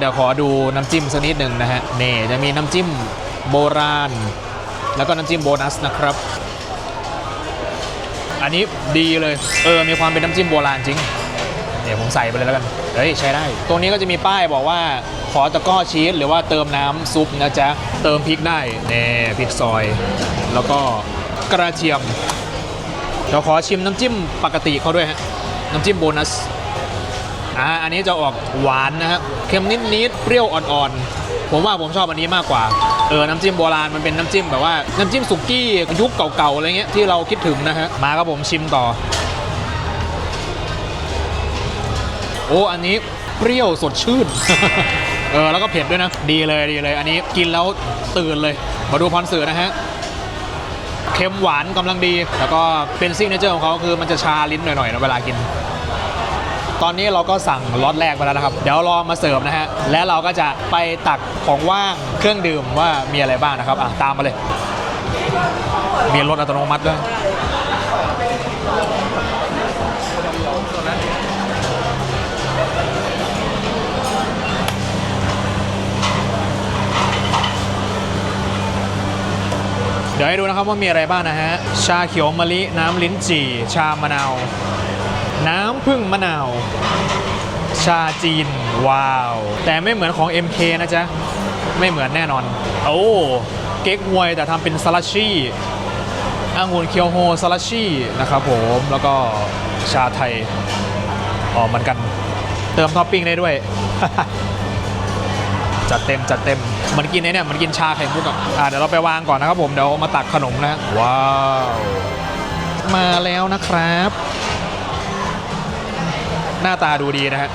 เดี๋ยวขอดูน้ำจิ้มสักนิดหนึ่งนะฮะนี่จะมีน้ำจิ้มโบราณ แล้วก็น้ำจิ้มโบนัสนะครับ อันนี้ดีเลย เออ มีความเป็นน้ำจิ้มโบราณจริง เดี๋ยวผมใส่ไปเลยแล้วกัน เฮ้ย ใช้ได้ ตรงนี้ก็จะมีป้ายบอกว่าขอตะก้อชีสหรือว่าเติมน้ำซุปนะจ๊ะ เติมพริกได้นี่พริกซอย แล้วก็กระเทียมเดี๋ยวขอชิมน้ำจิ้มปกติเขาด้วยฮะ น้ำจิ้มโบนัส อ่าอันนี้จะออกหวานนะฮะเค็มนิดๆเปรี้ยวอ่อนๆ ผมว่าผมชอบอันนี้มากกว่า เออ น้ำจิ้มโบราณมันเป็นน้ำจิ้มแบบว่า น้ำจิ้มสุกี้ยุคเก่าๆ อะไรเงี้ยที่เราคิดถึงนะฮะ มาครับผมชิมต่อ โอ้อันนี้เปรี้ยวสดชื่น เออ แล้วก็เผ็ดด้วยนะ ดีเลยดีเลย อันนี้กินแล้วตื่นเลย มาดูพรสื่อนะฮะเค็มหวานกำลังดี แล้วก็เป็นซิกเนเจอร์ของเขาคือมันจะชาลิ้นหน่อยๆนะเวลากิน ตอนนี้เราก็สั่งล็อตแรกไปแล้วนะครับ เดี๋ยวรอมาเสิร์ฟนะฮะ และเราก็จะไปตักของว่างเครื่องดื่มว่ามีอะไรบ้างนะครับ อะ ตามมาเลย มีรถอัตโนมัติด้วยเดี๋ยวให้ดูนะครับว่ามีอะไรบ้างนะฮะ ชาเขียวมะลิ น้ำลิ้นจี่ ชามะนาว น้ำผึ้งมะนาว ชาจีน ว้าว แต่ไม่เหมือนของ MK นะจ๊ะ ไม่เหมือนแน่นอน โอ้เก๊กฮวยแต่ทำเป็นสลัดชี่องุ่นเคียวโฮสลัดชี่นะครับผมแล้วก็ชาไทยอ๋อเหมือนกันเติมท็อปปิ้งได้ด้วย จัดเต็มจัดเต็มมันกินไอ้เนี่ยมันกินชาไข่มุกอะอะเดี๋ยวเราไปวางก่อนนะครับผมเดี๋ยวมาตักขนมนะว้าวมาแล้วนะครับ หน้าตาดูดีนะฮะ